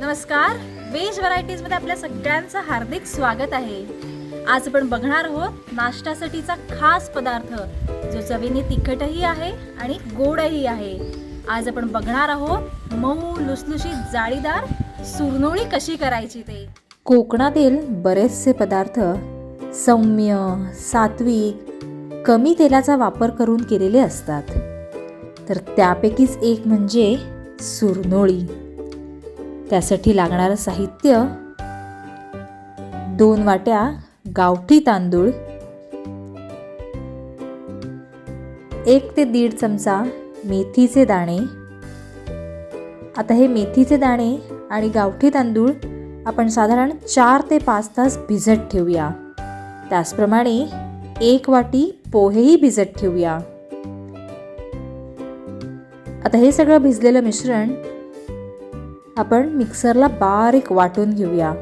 नमस्कार. वेज व्हरायटीजमध्ये आपल्या सगळ्यांचं हार्दिक स्वागत आहे. आज आपण बघणार आहोत नाश्त्यासाठीचा खास पदार्थ जो चवीने तिखटही आहे आणि गोडही आहे. आज आपण बघणार आहोत मऊ लुसलुशीत जाळीदार सुरनोळी कशी करायची ते. कोकणातील बरेचसे पदार्थ सौम्य सात्विक कमी तेलाचा वापर करून केलेले असतात. तर त्यापैकीच एक म्हणजे सुरनोळी. त्यासाठी लागणारं साहित्य दोन वाट्या गावठी तांदूळ एक ते दीड चमचा मेथीचे दाणे. आता हे मेथीचे दाणे आणि गावठी तांदूळ आपण साधारण चार ते पाच तास भिजत ठेवूया. त्याचप्रमाणे एक वाटी पोहेही भिजत ठेवूया. आता हे सगळं भिजलेलं मिश्रण आपण मिक्सरला बारीक वाटून घेऊया.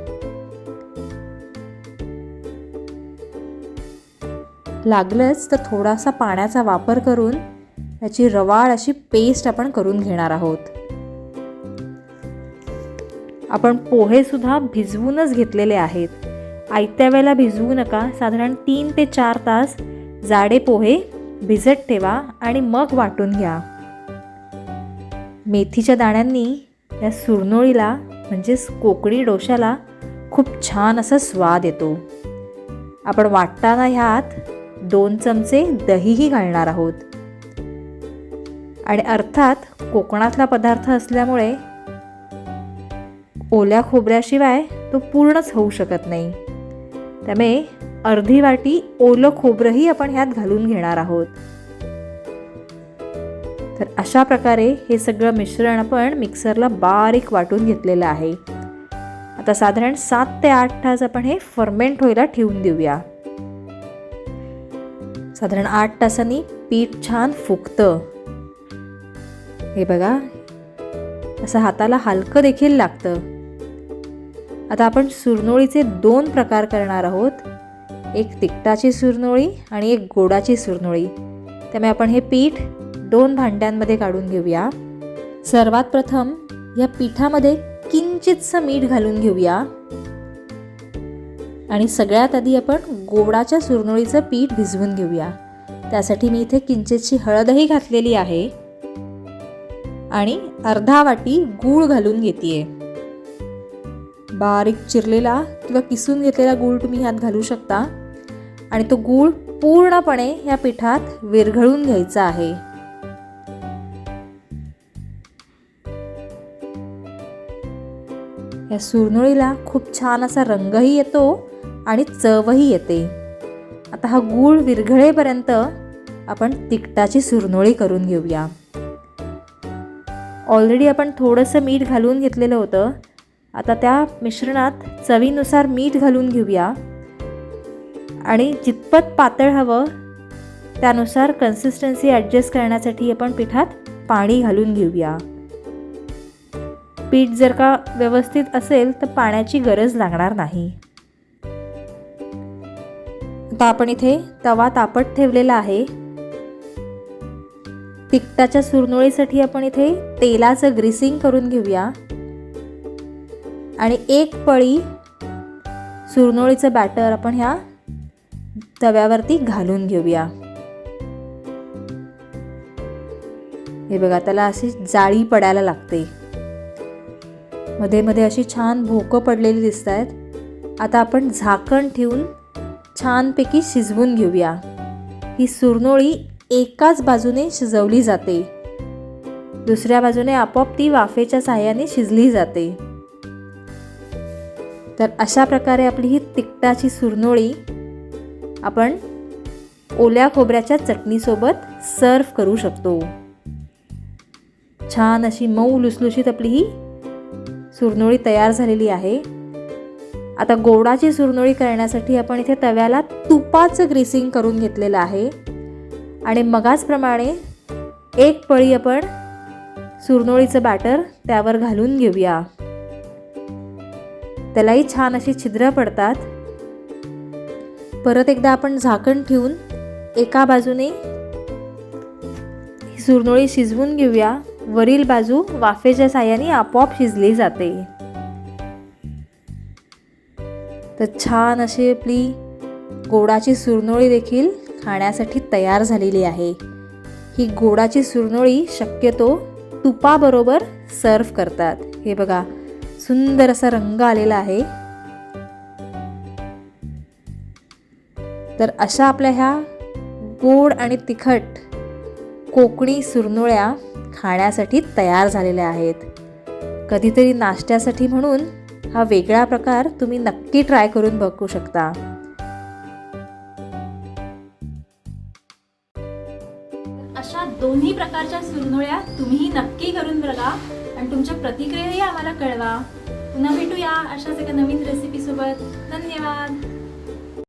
लागलंच तर थोडासा पाण्याचा वापर करून त्याची रवाळ अशी पेस्ट आपण करून घेणार आहोत. आपण पोहे सुद्धा भिजवूनच घेतलेले आहेत. आयत्या वेळेला भिजवू नका. साधारण तीन ते चार तास जाडे पोहे भिजत ठेवा आणि मग वाटून घ्या. मेथीच्या दाण्यांनी या सुरनोळीला म्हणजेच कोकणी डोशाला खूप छान असा स्वाद येतो. आपण वाटताना ह्यात दोन चमचे दहीही घालणार आहोत. आणि अर्थात कोकणातला पदार्थ असल्यामुळे ओल्या खोबऱ्याशिवाय तो पूर्णच होऊ शकत नाही. त्यामुळे अर्धी वाटी ओलं खोबरंही आपण ह्यात घालून घेणार आहोत. अशा प्रकारे हे सगळं मिश्रण आपण मिक्सरला बारीक वाटून घेतलेलं आहे. आता साधारण सात ते आठ तास आपण हे फर्मेंट व्हायला ठेवून देऊया. साधारण आठ तासांनी पीठ छान फुगतं. हे बघा. असं हाताला हलकं देखील लागतं. आता आपण सुरनोळीचे दोन प्रकार करणार आहोत. एक तिखटाची सुरनोळी आणि एक गोडाची सुरनोळी. त्यामुळे आपण हे पीठ दोन भांड्यांमध्ये काढून घेऊया. सर्वात प्रथम या पिठामध्ये किंचितसं मीठ घालून घेऊया. आणि सगळ्यात आधी आपण गोडाच्या सुरनोळीचं पीठ भिजवून घेऊया. त्यासाठी मी इथे किंचितशी हळदही घातलेली आहे. आणि अर्धा वाटी गूळ घालून घेते बारीक चिरलेला किंवा किसून घेतलेला गूळ तुम्ही ह्यात घालू शकता. आणि तो गूळ पूर्णपणे या पिठात विरघळून घ्यायचा आहे. या सुरनोळीला खूप छान असा रंगही येतो आणि चवही येते. आता हा गूळ विरघळेपर्यंत आपण तिखटाची सुरनोळी करून घेऊया. ऑलरेडी आपण थोडंसं मीठ घालून घेतलेलं होतं. आता त्या मिश्रणात चवीनुसार मीठ घालून घेऊया. आणि जितपत पातळ हवं त्यानुसार कन्सिस्टन्सी ॲडजस्ट करण्यासाठी आपण पिठात पाणी घालून घेऊया. पीठ जर का व्यवस्थित असेल तर पाण्याची गरज लागणार नाही. आता आपण इथे तवा तापट ठेवलेला आहे. तिखटाच्या सुरनोळीसाठी आपण इथे तेलाचं ग्रीसिंग करून घेऊया. आणि एक पळी सुरनोळीचं बॅटर आपण ह्या तव्यावरती घालून घेऊया. हे बघा त्याला अशी जाळी पडायला लागते. मध्ये मध्ये अशी छान भोकं पडलेली दिसत आहेत आता आपण झाकण ठेवून छानपैकी शिजवून घेऊया. ही सुरनोळी एकाच बाजूने शिजवली जाते. दुसऱ्या बाजूने आपोआप ती वाफेच्या साह्याने शिजली जाते. तर अशा प्रकारे आपली ही तिकटाची सुरनोळी आपण ओल्या खोबऱ्याच्या चटणीसोबत सर्व करू शकतो. छान अशी मऊ लुसलुशीत आपली ही सुरनोळी तयार झालेली आहे. आता गोडाची सुरनोळी करण्यासाठी आपण इथे तव्याला तुपाचं ग्रीसिंग करून घेतलेलं आहे. आणि मगाचप्रमाणे एक पळी आपण सुरनोळीचं बॅटर त्यावर घालून घेऊया. त्यालाही छान अशी छिद्र पडतात. परत एकदा आपण झाकण ठेवून एका बाजूने ही सुरनोळी शिजवून घेऊया. वरील बाजू वाफेच्या साह्याने आपोआप शिजली जाते. तर छान अशी आपली गोडाची सुरनोळी देखील खाण्यासाठी तयार झालेली आहे. ही गोडाची सुरनोळी शक्यतो तुपाबरोबर सर्व करतात. हे बघा सुंदर असा रंग आलेला आहे. तर अशा आपल्या ह्या गोड आणि तिखट कोकणी सुरनोळ्या खाण्यासाठी तयार झालेल्या आहेत. कधीतरी नाश्त्यासाठी म्हणून हा वेगळा प्रकार तुम्ही नक्की ट्राय करून बघू शकता. अशा दोन्ही प्रकारच्या सुरनोळ्या तुम्ही नक्की करून बघा आणि तुमच्या प्रतिक्रियाही आम्हाला कळवा. पुन्हा भेटूया अशाच एका नवीन रेसिपी सोबत. धन्यवाद.